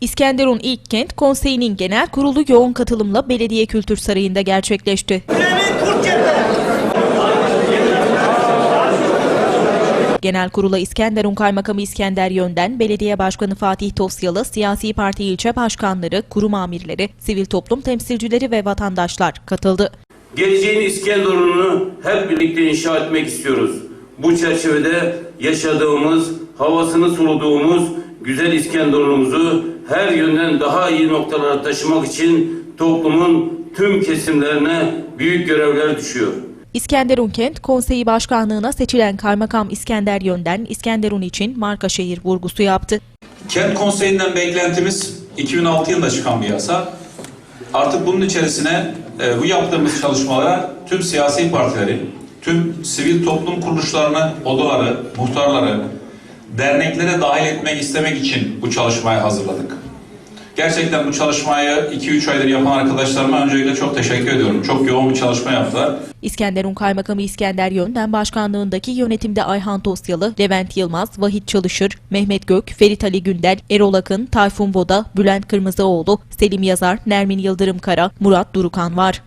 İskenderun İlk Kent Konseyi'nin genel kurulu yoğun katılımla Belediye Kültür Sarayı'nda gerçekleşti. Genel kurula İskenderun Kaymakamı İskender Yönden, Belediye Başkanı Fatih Tosyalı, siyasi parti ilçe başkanları, kurum amirleri, sivil toplum temsilcileri ve vatandaşlar katıldı. Geleceğin İskenderun'unu hep birlikte inşa etmek istiyoruz. Bu çerçevede yaşadığımız, havasını soluduğumuz güzel İskenderun'umuzu her yönden daha iyi noktalara taşımak için toplumun tüm kesimlerine büyük görevler düşüyor. İskenderun Kent Konseyi Başkanlığına seçilen Kaymakam İskender Yönden, İskenderun için marka şehir vurgusu yaptı. Kent Konseyi'nden beklentimiz 2006 yılında çıkan bir yasa. Artık bunun içerisine e, bu yaptığımız çalışmalara tüm siyasi partileri, tüm sivil toplum kuruluşlarını, odaları, muhtarları, derneklere dahil etmek istemek için bu çalışmayı hazırladık. Gerçekten bu çalışmayı 2-3 aydır yapan arkadaşlarıma öncelikle çok teşekkür ediyorum. Çok yoğun bir çalışma yaptılar. İskenderun Kaymakamı İskender Yönden başkanlığındaki yönetimde Ayhan Tosyalı, Levent Yılmaz, Vahit Çalışır, Mehmet Gök, Ferit Ali Gündel, Erol Akın, Tayfun Boda, Bülent Kırmızıoğlu, Selim Yazar, Nermin Yıldırım Kara, Murat Durukan var.